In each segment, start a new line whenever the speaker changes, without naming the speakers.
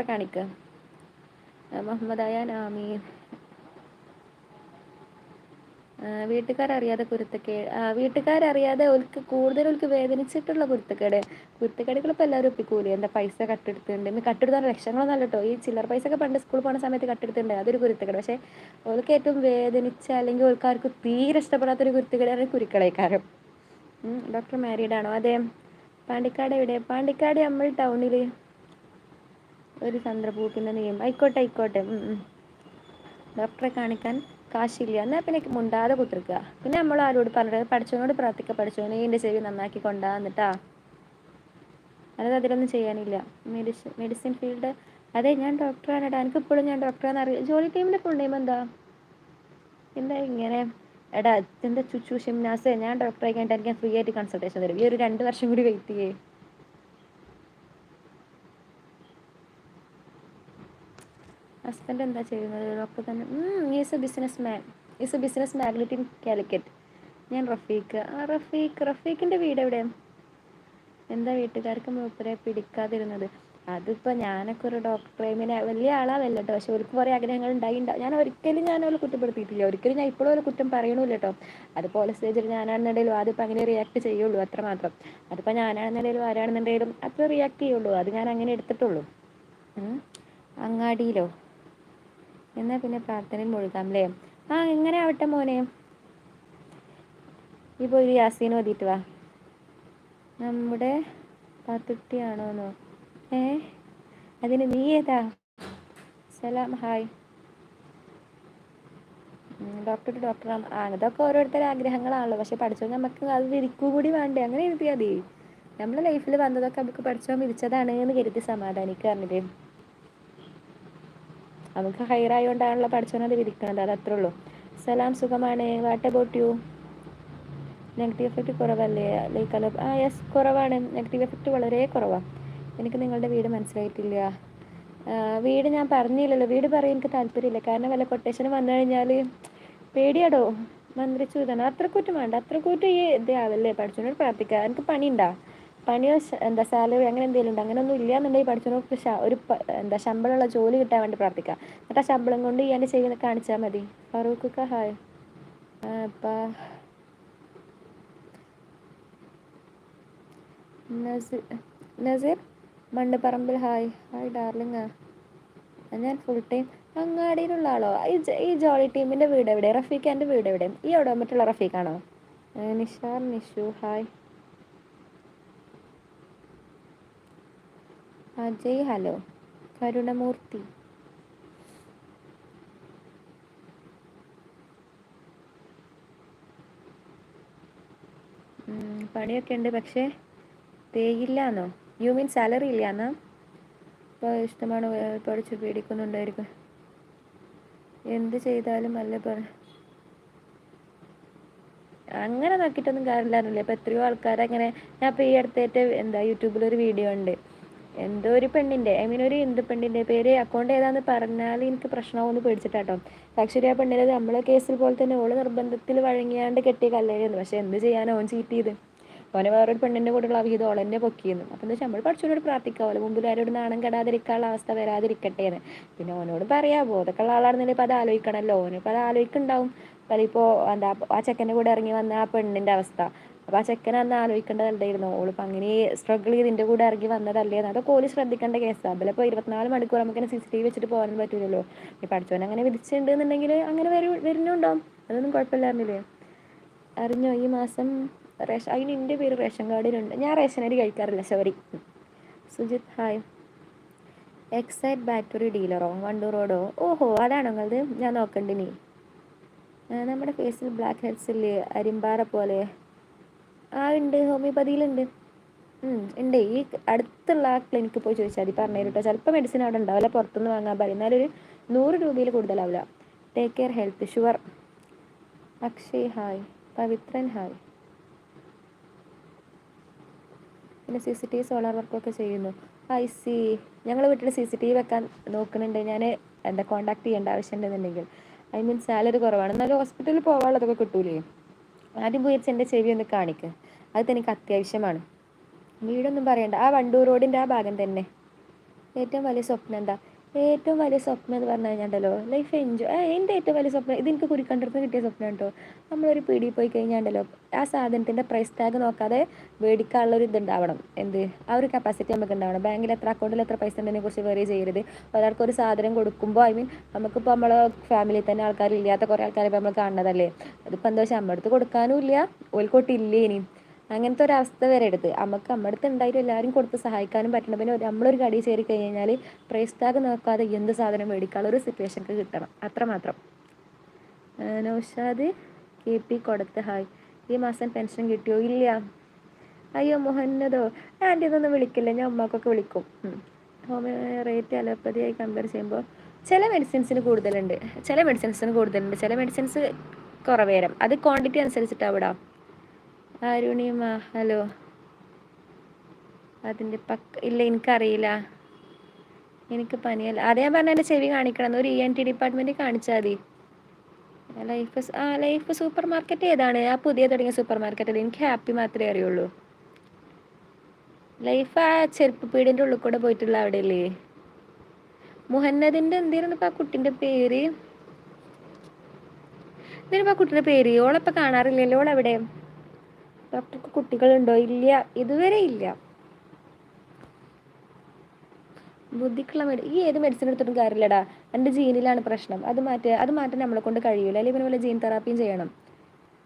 ഡോക്ടറെ കാണിക്കുക മുഹമ്മദ് അയാൻ ആമീൻ വീട്ടുകാരറിയാതെ കുരുത്തക്കേട് വീട്ടുകാരറിയാതെ ഓൽക്ക് കൂടുതൽ ഓൽക്ക് വേദനിച്ചിട്ടുള്ള കുരുത്തക്കേട്. കുരുത്തക്കേടുകൾ ഇപ്പോൾ എല്ലാവരും ഒപ്പിക്കൂലേ? എന്താ പൈസ കട്ടെടുത്തിട്ടുണ്ട്. ഇന്ന് കട്ടെടുത്താൻ ലക്ഷങ്ങളൊന്നും കേട്ടോ ഈ ചില്ലർ പൈസ ഒക്കെ പണ്ട് സ്കൂളിൽ പോകുന്ന സമയത്ത് കട്ടെടുത്തിട്ടുണ്ട്. അതൊരു കുരുത്തക്കേട്. പക്ഷേ ഓൾക്ക് ഏറ്റവും വേദനിച്ച അല്ലെങ്കിൽ ഓൾക്കാർക്ക് തീരെ ഇഷ്ടപ്പെടാത്തൊരു കുരുത്തക്കേടാണ് കുരുക്കളേക്കാരം. ഡോക്ടർ മാരീഡ് ആണോ അതെ. പാണ്ടിക്കാട് എവിടെ? പാണ്ടിക്കാട് നമ്മൾ ടൗണിൽ ഒരു ചന്ദ്രപൂപ്പിന്റെ നിയമം ആയിക്കോട്ടെ ആയിക്കോട്ടെ. ഡോക്ടറെ കാണിക്കാൻ കാശില്ല. എന്നാൽ പിന്നെ മുണ്ടാതെ കുത്തിരിക്കുക പിന്നെ നമ്മൾ ആരോട് പറഞ്ഞത് പഠിച്ചവനോട് പ്രാർത്ഥിക്കുക പഠിച്ചവനെ എന്റെ ചെവി നന്നാക്കി കൊണ്ടാന്നിട്ടാ. അല്ലാതെ അതിലൊന്നും ചെയ്യാനില്ല. Medicine medicine field. അതെ ഞാൻ ഡോക്ടറാണ്. എനിക്ക് ഇപ്പോഴും ഞാൻ ഡോക്ടറാണെന്ന് അറിയാം. ജോലി ടീമിന്റെ ഫുൾ നെയിം എന്താ? എന്താ ഇങ്ങനെ? എടാ എന്താ ചുച്ചു ഷിംനാസ് ഞാൻ ഡോക്ടറായി കഴിഞ്ഞിട്ട് എനിക്ക് ഫ്രീ ആയിട്ട് കൺസൾട്ടേഷൻ തരും. ഈ ഒരു രണ്ട് വർഷം കൂടി വെയിറ്റ് ചെയ്യേ. ഹസ്ബൻഡ് എന്താ ചെയ്യുന്നത്? ഡോക്ടർ തന്നെ is a businessman is a business magnate in Calicut ഞാൻ റഫീഖ് ആ റഫീഖ് റഫീഖിന്റെ വീട് എവിടെ? എന്താ വീട്ടുകാർക്ക് മൂപ്പരെ പിടിക്കാതിരുന്നത്? അതിപ്പോൾ ഞാനൊക്കെ ഒരു ഡോക്ടറെ ഇങ്ങനെ വലിയ ആളാവല്ല കേട്ടോ പക്ഷെ അവർക്ക് കുറേ ആഗ്രഹങ്ങൾ ഉണ്ടായിണ്ടാവും ഞാൻ ഒരിക്കലും ഞാൻ അവരെ കുറ്റപ്പെടുത്തിയിട്ടില്ല. ഒരിക്കലും ഞാൻ ഇപ്പോഴും ഒരു കുറ്റം പറയണില്ല കേട്ടോ അതുപോലെ സ്റ്റേജിൽ ഞാനാണെന്നുണ്ടെങ്കിലും അതിപ്പോൾ അങ്ങനെ റിയാക്ട് ചെയ്യുള്ളൂ അത്ര മാത്രം. അതിപ്പോൾ ഞാനാണെന്നുണ്ടെങ്കിലും ആരാണെന്നുണ്ടെങ്കിലും അത്ര റിയാക്ട് ചെയ്യുള്ളൂ. അത് ഞാൻ അങ്ങനെ എടുത്തിട്ടുള്ളൂ. അങ്ങാടിയിലോ? എന്നാൽ പിന്നെ പ്രാർത്ഥനയിൽ മുഴുകാം ആ എങ്ങനെ ആവട്ടെ മോനെ? ഈ പോയി യാസീൻ ഓതിട്ട് വാ. നമ്മുടെ പാത്തുട്ടിയാണോന്നോ? ഏ? അതിന് നീ ഏതാ? സലാം ഹായ്. ഡോക്ടർ ഡോക്ടർ ആ അതൊക്കെ ഓരോരുത്തരുടെ ആഗ്രഹങ്ങളാണല്ലോ. പക്ഷെ പഠിച്ചോ നമുക്ക് അത് വിരിക്കൂ കൂടി വേണ്ടേ? അങ്ങനെ എഴുതിയാൽ മതി. നമ്മളെ ലൈഫിൽ വന്നതൊക്കെ നമുക്ക് പഠിച്ചോ വിരിച്ചതാണ് എന്ന് കരുതി സമാധാനിക്കുക പറഞ്ഞില്ലേ നമുക്ക് ഹയറായോണ്ടാണല്ലോ പഠിച്ചോനത് വിധിക്കുന്നത് അത് അത്രേ ഉള്ളൂ. സലാം സുഖമാണ്. What about you negative effect കുറവല്ലേ? ലൈക്ക് അല്ല ആ യെസ് കുറവാണ്. നെഗറ്റീവ് എഫക്റ്റ് വളരെ കുറവാണ് എനിക്ക് നിങ്ങളുടെ വീട് മനസ്സിലായിട്ടില്ല. വീട് ഞാൻ പറഞ്ഞില്ലല്ലോ. വീട് പറയാൻ എനിക്ക് താല്പര്യമില്ല. കാരണം വല്ല കൊട്ടേഷന് വന്നു കഴിഞ്ഞാൽ പേടിയാടോ? മന്ത്രിച്ചു ഇതാണ്. അത്രക്കൂറ്റം കുറ്റം വേണ്ട. അത്രക്കൂറ്റം കുറ്റം ഈ ഇതാവല്ലേ പഠിച്ചോണ്ട് പ്രാർത്ഥിക്കുക എനിക്ക് പണിയുണ്ടാ. പണിയോ എന്താ സാലറി അങ്ങനെ എന്തെങ്കിലും ഉണ്ട്? അങ്ങനെ ഒന്നും ഇല്ല എന്നുണ്ടെങ്കിൽ പഠിച്ചവർക്ക് ഒരു എന്താ ശമ്പളമുള്ള ജോലി കിട്ടാൻ വേണ്ടി പ്രാർത്ഥിക്കാം. എന്നിട്ട് ആ ശമ്പളം കൊണ്ട് ഈ എന്റെ ചെയ്യുന്ന കാണിച്ചാൽ മതി. Farooq hi Naseer Mannuparambil hi hi darling ഞാൻ ഫുൾ ടൈം അങ്ങാടിയിലുള്ള ആളോ? ഈ ഈ ജോളി ടീമിന്റെ വീട് എവിടെ റഫീഖാന്റെ വീട് എവിടെ ഈ ഓടോമറ്റുള്ള മറ്റുള്ള റഫീഖാണോ നിഷാർ നിഷു ഹായ് അജയ് ഹലോ. കരുണമൂർത്തി. പണിയൊക്കെ ഉണ്ട് പക്ഷേ തേയില്ലാന്നോ? You mean salary ഇല്ലാന്നാ? ഇപ്പോൾ ഇഷ്ടമാണ് പഠിച്ചു പേടിക്കുന്നുണ്ടായിരിക്കും. എന്ത് ചെയ്താലും അല്ല അങ്ങനെ നോക്കിയിട്ടൊന്നും കാര്യമില്ലായിരുന്നില്ല? ഇപ്പം എത്രയോ ആൾക്കാരങ്ങനെ ഞാൻ ഇപ്പോൾ ഈ അടുത്തായിട്ട് എന്താ യൂട്യൂബിലൊരു വീഡിയോ ഉണ്ട്. എന്തോ ഒരു പെണ്ണിന്റെ ഐ മീൻ ഒരു എന്ത് പെണ്ണിന്റെ പേര്? അക്കൗണ്ട് ഏതാന്ന് പറഞ്ഞാൽ എനിക്ക് പ്രശ്നമാവുമെന്ന് പേടിച്ചിട്ടാട്ടോ. ആക്ച്വലി ആ പെണ്ണിനെ നമ്മളെ കേസിൽ പോലെ തന്നെ ഓൾ നിർബന്ധത്തിൽ വഴങ്ങിയാണ്ട് കെട്ടിയ കല്ലേരുന്നു പക്ഷെ എന്ത് ചെയ്യാനോ ഓൻ ചീറ്റ് ചെയ്ത്? ഓനെ വേറൊരു പെണ്ണിന്റെ കൂടെയുള്ള അവിഹിതം ഓളെന്നെ പൊക്കിയിരുന്നു അപ്പം എന്താ വെച്ചാൽ നമ്മൾ പഠിച്ചവനോട് പ്രാർത്ഥിക്കുക ഓലെ മുമ്പിൽ ആരോട് നാണം കെടാതിരിക്കാനുള്ള അവസ്ഥ വരാതിരിക്കട്ടെ എന്ന്. പിന്നെ ഓനോട് പറയാ ബോധക്കുള്ള ആളാണെന്നുണ്ടെങ്കിൽ ഇപ്പോൾ അത് ആലോചിക്കണമല്ലോ ഓനിപ്പോൾ അത് ആലോചിക്കുന്നുണ്ടാവും. അതിപ്പോൾ എന്താ ആ ചെക്കന്റെ കൂടെ ഇറങ്ങി വന്ന ആ പെണ്ണിന്റെ അവസ്ഥ. അപ്പോൾ ആ ചെക്കൻ അന്ന് ആലോചിക്കേണ്ടതല്ലായിരുന്നു ഓളിപ്പോൾ അങ്ങനെ സ്ട്രഗിൾ ചെയ്ത് ഇതിന്റെ കൂടെ ഇറങ്ങി വന്നതല്ലേ? അതൊക്കെ ഓൽ ശ്രദ്ധിക്കേണ്ട കേസാണ് അതിലിപ്പോൾ ഇരുപത്തിനാല് മണിക്കൂർ നമുക്ക് സി സി ടി വി വെച്ചിട്ട് പോകാനും പറ്റില്ലല്ലോ ഈ പഠിച്ചവൻ അങ്ങനെ വിധിച്ചിട്ടുണ്ടെന്നുണ്ടെങ്കിൽ അങ്ങനെ വരും വരുന്നുണ്ടാവും. അതൊന്നും കുഴപ്പമില്ലായിരുന്നില്ലേ? അറിഞ്ഞോ? ഈ മാസം റേഷൻ അതിന് എന്റെ പേര് റേഷൻ കാർഡിലുണ്ട്. ഞാൻ റേഷൻ അരി കഴിക്കാറില്ല sorry. Sujith hi. Exide battery ഡീലറോ Wandoor റോഡോ? ഓഹോ അതാണോ നിങ്ങളത് ഞാൻ നോക്കണ്ടിനി. നമ്മുടെ ഫേസിൽ ബ്ലാക്ക് ഹെഡ്സ് ഇല്ലേ? അരിമ്പാറ പോലെ. ആ ഉണ്ട്. ഹോമിയോപ്പതിയിലുണ്ട്. ഉണ്ട്. ഈ അടുത്തുള്ള ആ ക്ലിനിക്ക് പോയി ചോദിച്ചാൽ മതി. പറഞ്ഞു കേട്ടോ ചിലപ്പോൾ മെഡിസിൻ അവിടെ ഉണ്ടാവില്ല പുറത്തുനിന്ന് വാങ്ങാൻ പറയും. എന്നാലും ഒരു നൂറ് രൂപയിൽ കൂടുതലാവില്ല take care health sure Akshay hi Pavithran hi പിന്നെ C C T V solar വർക്കൊക്കെ ചെയ്യുന്നു. ഐ സി ഞങ്ങൾ വീട്ടിൽ സി സി ടി വി വെക്കാൻ നോക്കുന്നുണ്ട്. ഞാൻ എന്താ കോണ്ടാക്ട് ചെയ്യേണ്ട ആവശ്യമുണ്ടെന്നുണ്ടെങ്കിൽ ഐ മീൻ സാലറി കുറവാണ്. എന്നാലും ഹോസ്പിറ്റലിൽ പോകാനുള്ളതൊക്കെ കിട്ടൂലേ? ആദ്യം പോയി എന്റെ ചെവി ഒന്ന് കാണിക്ക്. അത് തനിക്ക് അത്യാവശ്യമാണ്. വീടൊന്നും പറയണ്ട. ആ വണ്ടൂർ റോഡിന്റെ ആ ഭാഗം തന്നെ. ഏറ്റവും വലിയ സ്വപ്നം എന്താ? ഏറ്റവും വലിയ സ്വപ്നം എന്ന് പറഞ്ഞു കഴിഞ്ഞാണ്ടല്ലോ ലൈഫ് എൻജോയ് എന്റെ ഏറ്റവും വലിയ സ്വപ്നം ഇത് എനിക്ക് കുരിക്കണ്ടടുത്ത് കിട്ടിയ സ്വപ്നം കേട്ടോ നമ്മളൊരു പീടിയിൽ പോയി കഴിഞ്ഞാണ്ടല്ലോ ആ സാധനത്തിന്റെ പ്രൈസ് ടാഗ് നോക്കാതെ മേടിക്കാനുള്ള ഒരു ഇതുണ്ടാവണം. എന്ത്? ആ ഒരു കപ്പാസിറ്റി നമുക്ക് ഉണ്ടാവണം. ബാങ്കിൽ എത്ര അക്കൗണ്ടിൽ എത്ര പൈസ ഉണ്ടെന്നെ കുറിച്ച് വെറി ചെയ്യരുത്. ഒരാൾക്ക് ഒരു സാധനം കൊടുക്കുമ്പോൾ ഐ മീൻ നമുക്കിപ്പോൾ നമ്മളെ ഫാമിലിയിൽ തന്നെ ആൾക്കാരില്ലാത്ത കുറേ ആൾക്കാരെ നമ്മൾ കാണുന്നതല്ലേ? അതിപ്പോൾ എന്താ വെച്ചാൽ നമ്മുടെ അടുത്ത് കൊടുക്കാനും ഇല്ല. ഓൽക്കോട്ടില്ലേ ഇനി അങ്ങനത്തെ ഒരു അവസ്ഥ എടുത്ത്. നമുക്ക് നമ്മുടെ അടുത്ത് ഉണ്ടായിട്ട് എല്ലാവരും കൊടുത്ത് സഹായിക്കാനും പറ്റണം. പിന്നെ നമ്മളൊരു കടി ചേരി കഴിഞ്ഞാൽ പ്രൈസ് ടാഗ് നോക്കാതെ എന്ത് സാധനം മേടിക്കാനുള്ള ഒരു സിറ്റുവേഷനൊക്കെ കിട്ടണം. അത്രമാത്രം നൗഷാദ് കെ പി കൊടുത്ത് ഹായ്. ഈ മാസം പെൻഷൻ കിട്ടിയോ? ഇല്ല. അയ്യോ മുഹന്നതോ? ആന്റി ഇതൊന്നും വിളിക്കില്ല. ഞാൻ ഉമ്മാക്കൊക്കെ വിളിക്കും. ഹോമിയോ റേറ്റ് അലോപ്പതിയായി കമ്പയർ ചെയ്യുമ്പോൾ ചില മെഡിസിൻസിന് കൂടുതലുണ്ട്. ചില മെഡിസിൻസിന് കൂടുതലുണ്ട്. ചില മെഡിസിൻസ് കുറവേരം അത് ക്വാണ്ടിറ്റി അനുസരിച്ചിട്ടാണ് വിടാം. ആരുണിമ ഹലോ. അതിന്റെ പക്ക ഇല്ല എനിക്കറിയില്ല. എനിക്ക് പനിയല്ല. അതേ പറഞ്ഞ എന്റെ ചെവി കാണിക്കണം ഒരു ഇ എൻ ടി ഡിപ്പാർട്ട്മെന്റ് കാണിച്ചാൽ മതി. ലൈഫ് ആ ലൈഫ് സൂപ്പർ മാർക്കറ്റ് ഏതാണ്? ആ പുതിയ തുടങ്ങിയ സൂപ്പർ മാർക്കറ്റിൽ എനിക്ക് ഹാപ്പി മാത്രമേ അറിയുള്ളൂ. ലൈഫ് ആ ചെരുപ്പ് പീടിന്റെ ഉള്ളിൽ കൂടെ പോയിട്ടുള്ള അവിടെ അല്ലേ മുഹന്നദിന്റെ എന്തായിരുന്നു ഇപ്പം ആ കുട്ടിന്റെ പേര്? എന്തായിരുന്നു ആ കുട്ടിയുടെ പേര്? ഓളിപ്പോൾ കാണാറില്ലല്ലോ ഓളെവിടെ? ഡോക്ടർക്ക് കുട്ടികളുണ്ടോ? ഇല്ല. ഇതുവരെ ഇല്ല. ബുദ്ധിക്കുള്ള മെഡി ഈ ഏത് മെഡിസിൻ എടുത്തിട്ടും കാര്യമില്ലടാ. എന്റെ ജീനിലാണ് പ്രശ്നം. അത് മാറ്റാൻ അത് മാറ്റാൻ നമ്മളെ കൊണ്ട് കഴിയൂല. അല്ലെങ്കിൽ പിന്നെ വല്ല ജീൻ തെറാപ്പിയും ചെയ്യണം.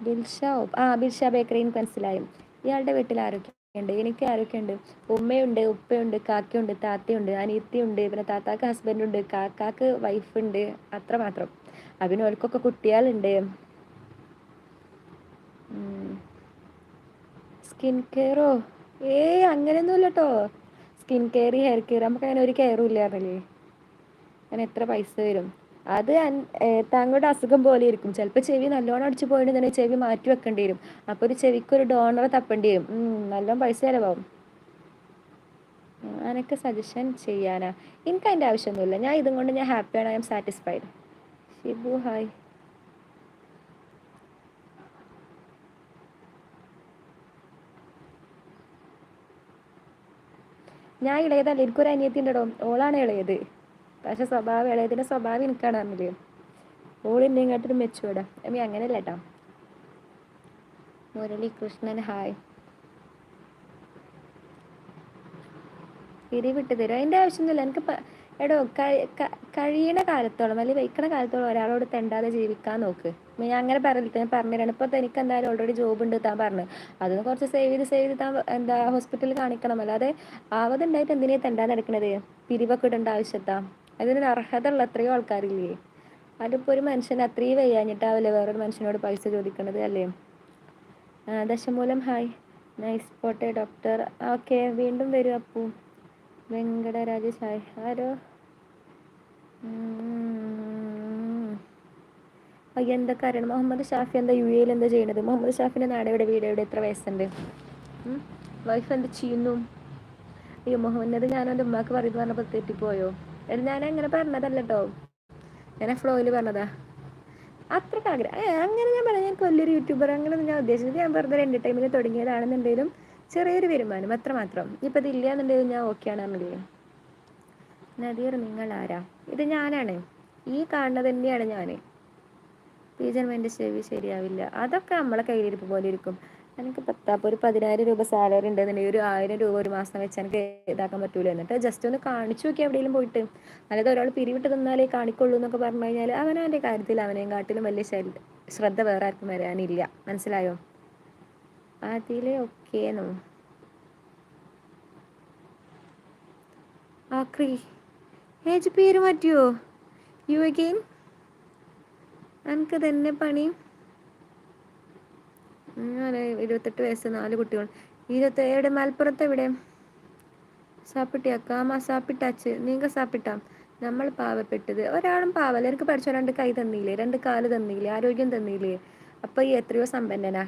ബിൽഷ ആ ബിൽഷ ബേക്കറിയും മനസ്സിലായും ഇയാളുടെ വീട്ടിൽ ആരൊക്കെയുണ്ട്? എനിക്ക് ആരൊക്കെയുണ്ട്? ഉമ്മയുണ്ട് ഉപ്പയുണ്ട് കാക്കയുണ്ട് താത്തയുണ്ട് അനിയത്തിയുണ്ട് പിന്നെ താത്താക്ക് ഹസ്ബൻഡുണ്ട് കാക്കാക്ക് വൈഫുണ്ട് അത്ര മാത്രം. അതിന് ഓൽക്കൊക്കെ കുട്ടികളുണ്ട് സ്കിൻ കെയറോ? ഏയ് അങ്ങനെയൊന്നുമില്ല കേട്ടോ സ്കിൻ കെയർ ഹെയർ കെയർ നമുക്ക് അങ്ങനെ ഒരു കെയറും ഇല്ലായിരുന്നില്ലേ അങ്ങനെ എത്ര പൈസ വരും. അത് ഏ, താങ്കളുടെ അസുഖം പോലെ ഇരിക്കും. ചിലപ്പോൾ ചെവി നല്ലോണം അടിച്ചു പോയിട്ടുണ്ടെങ്കിൽ ചെവി മാറ്റി വെക്കേണ്ടി വരും. അപ്പോൾ ഒരു ചെവിക്ക് ഒരു ഡോണറെ തപ്പേണ്ടി വരും. നല്ലോണം പൈസ ചിലവാകും അനക്ക് സജഷൻ ചെയ്യാനാ. എനിക്ക് അതിന്റെ ആവശ്യമൊന്നുമില്ല. ഞാൻ ഇതും കൊണ്ട് ഞാൻ ഹാപ്പിയാണ്. I'm satisfied. ഷിബു ഹായ്. ഞാൻ ഇളയതല്ല എനിക്കൊരു അനിയത്തി ഉണ്ടോ ഓളാണ് ഇളയത്. പക്ഷെ സ്വഭാവം ഇളയതിന്റെ സ്വഭാവം എനിക്കാണ് ഓൾ എന്നെ ഇങ്ങോട്ടൊരു മെച്ചുവേടാ അമ്മ അങ്ങനെയല്ല കേട്ടോ മുരളി കൃഷ്ണൻ ഹായ് പിരിവിട്ട് തരും അതിന്റെ ആവശ്യമൊന്നുമില്ല. എനിക്ക് എടോ കഴിയണ കാലത്തോളം അല്ലെങ്കിൽ വയ്ക്കണ കാലത്തോളം ഒരാളോട് തെണ്ടാതെ ജീവിക്കാൻ നോക്ക്. ഞാൻ അങ്ങനെ പറഞ്ഞില്ല ഞാൻ പറഞ്ഞുതരാണ് ഇപ്പോൾ എനിക്ക് എന്തായാലും ഓൾറെഡി ജോബ് ഉണ്ട് താൻ പറഞ്ഞു. അതൊന്ന് കുറച്ച് സേവ് ചെയ്ത് സേവ് ചെയ്ത് താൻ എന്താ ഹോസ്പിറ്റലിൽ കാണിക്കണം. അല്ലാതെ ആവതുണ്ടായിട്ട് എന്തിനാ തെണ്ടാൻ നടക്കണത്? പിരിവൊക്കെ ഇടേണ്ട ആവശ്യത്താ. അതിനൊരു അർഹത ഉള്ള എത്രയോ ആൾക്കാരില്ലേ? അതിപ്പോൾ ഒരു മനുഷ്യന് അത്രയും വയ്യാഞ്ഞിട്ടാവില്ലേ വേറൊരു മനുഷ്യനോട് പൈസ ചോദിക്കണത് അല്ലേ? ദശമൂലം ഹായ്. നൈസ് പോട്ടെ ഡോക്ടർ ഓക്കെ വീണ്ടും വരും അപ്പു. വെങ്കടരാജേഷ് ചായ ആരോ. അയ്യ എന്തൊക്കെ അറിയണം മുഹമ്മദ് ഷാഫി എന്താ യു എയിൽ എന്താ ചെയ്യണത്? മുഹമ്മദ് ഷാഫിന്റെ നാട് എവിടെ? വീട് എവിടെ? എത്ര വയസ്സുണ്ട്? വൈഫ് എന്ത് ചെയ്യുന്നു? അയ്യോ മുഹമ്മദ് ഞാൻ എന്റെ ഉമ്മാക്ക് പറയുന്നത് പറഞ്ഞപ്പോൾ തെറ്റിപ്പോയോ? എടാ ഞാൻ അങ്ങനെ പറഞ്ഞതല്ല കേട്ടോ ഞാൻ ഫ്ലോയിൽ പറഞ്ഞതാ. അത്രയ്ക്ക് ആഗ്രഹം. അങ്ങനെ ഞാൻ പറയാം ഞാൻ വലിയൊരു യൂട്യൂബർ അങ്ങനെ ഞാൻ ഉദ്ദേശിച്ചത് ഞാൻ ഒരു എന്റർടൈൻമെന്റ് തുടങ്ങിയതാണെന്നുണ്ടെങ്കിലും ചെറിയൊരു വരുമാനം അത്രമാത്രം. ഇപ്പം ഇത് ഇല്ല എന്നുണ്ടെങ്കിൽ ഞാൻ ഓക്കെ പറഞ്ഞില്ലേ? നദീർ നിങ്ങൾ ആരാ ഇത് ഞാനാണ്. ഈ കാണുന്നത് തന്നെയാണ് ഞാൻ പീജൻമെന്റ് ചെവി ശരിയാവില്ല. അതൊക്കെ നമ്മളെ കയ്യിലിരിപ്പ് പോലെ ഇരിക്കും. എനിക്ക് പത്താപ്പ് ഒരു പതിനായിരം രൂപ സാലറി ഉണ്ടെന്നുണ്ടെങ്കിൽ ഒരു ആയിരം രൂപ ഒരു മാസം വെച്ച് എനിക്ക് ഇതാക്കാൻ പറ്റൂല. എന്നിട്ട് ജസ്റ്റ് ഒന്ന് കാണിച്ചു നോക്കി എവിടെയെങ്കിലും പോയിട്ട്. അല്ലാതെ ഒരാൾ പിരിവിട്ട് തന്നാലേ കാണിക്കുള്ളൂ എന്നൊക്കെ പറഞ്ഞു കഴിഞ്ഞാൽ അവനവന്റെ കാര്യത്തിൽ അവനെയും കാട്ടിലും വലിയ ശ്രദ്ധ വേറെ ആർക്കും വരാനില്ല. മനസ്സിലായോ? അതിലെ നോ ആക്രി ഏജ് പേര് മാറ്റിയോ? യു അഗെയിൻ എനിക്ക് തന്നെ പണി? ഇരുപത്തെട്ട് വയസ്സ് നാല് കുട്ടികൾ. ഇരുപത്തി എവിടെ? മലപ്പുറത്ത് എവിടെ? സാപ്പിട്ടിയാക്കാം ആ സാപ്പിട്ടാച്ച് നീങ്ക സാപ്പിട്ടാം. നമ്മൾ പാവപ്പെട്ടത്. ഒരാളും പാവല്ല. എനിക്ക് പഠിച്ചോ രണ്ട് കൈ തന്നില്ലേ? രണ്ട് കാൽ തന്നില്ലേ? ആരോഗ്യം തന്നില്ലേ? അപ്പൊ ഈ എത്രയോ സമ്പന്നനാ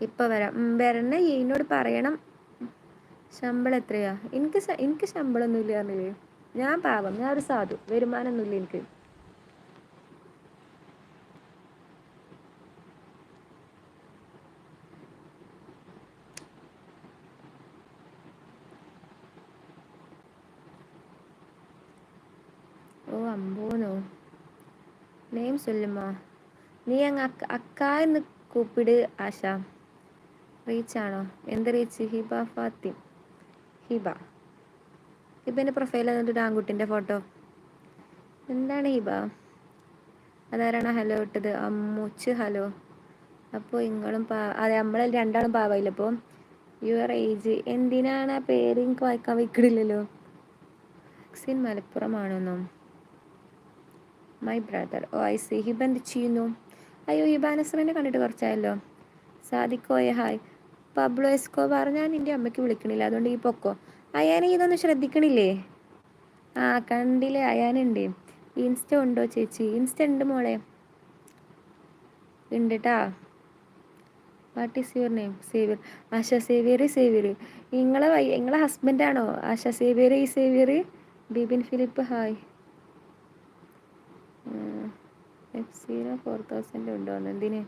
ഇപ്പോൾ വരാം. വരണ ഈനോട് പറയണം. ശമ്പളം എത്രയാ? എനിക്ക് എനിക്ക് ശമ്പളമൊന്നും ഇല്ല പറഞ്ഞില്ലേ? ഞാൻ പാവം. ഞാൻ ഒരു സാധു. വരുമാനമൊന്നുമില്ല എനിക്ക്. ഓ അമ്പോനോ നെയിം ചൊല്ലുമാ നീ അങ്ങ് അക്ക അക്ക എന്ന് കൂപ്പിട് ആശാ. റീച്ചാണോ? എന്ത് റീച്ച്? ഹിബ ഫാത്തിം. ഹിബ. ഹിബന്റെ പ്രൊഫൈൽ എന്നിട്ട് ആൺകുട്ടിന്റെ ഫോട്ടോ എന്താണ് ഹിബ? അതാരാണ് ഹലോ ഇട്ടത്? അമ്മുച്ച് ഹലോ. അപ്പോൾ നിങ്ങളും പാ അതെ നമ്മൾ രണ്ടാളും പാവയില്ല അപ്പോൾ യുവർ ഏജ് എന്തിനാണ് ആ പേര് എനിക്ക് വായിക്കാൻ വയ്ക്കണില്ലല്ലോ വാക്സിൻ മലപ്പുറമാണെന്നോ. My brother oh I C Hiba എന്ത് ചെയ്യുന്നു? അയ്യോ ഹിബാനസ്രനെ കണ്ടിട്ട് കുറച്ചായല്ലോ. സാദിക്കോയെ ഹായ്. പബ്ലോ എസ്കോബാർ ഞാൻ എന്റെ അമ്മയ്ക്ക് വിളിക്കണില്ല. അതുകൊണ്ട് ഈ പൊക്കോ. അയാനെ ഇതൊന്നും ശ്രദ്ധിക്കണില്ലേ? ആ കണ്ടില്ലേ? അയാനുണ്ട്. ഇൻസ്റ്റ ഉണ്ടോ ചേച്ചി? ഇൻസ്റ്റ ഉണ്ട് മോളെ. ഉണ്ട് കേട്ടാ what is your name Xavier. Asha Xavier Xavier. നിങ്ങളെ നിങ്ങളെ ഹസ്ബൻഡാണോ ആശ സേവിയർ ഈ Xavier. Bibin Philip hi. F zero four thousand ഉണ്ടോ? എന്തിന്?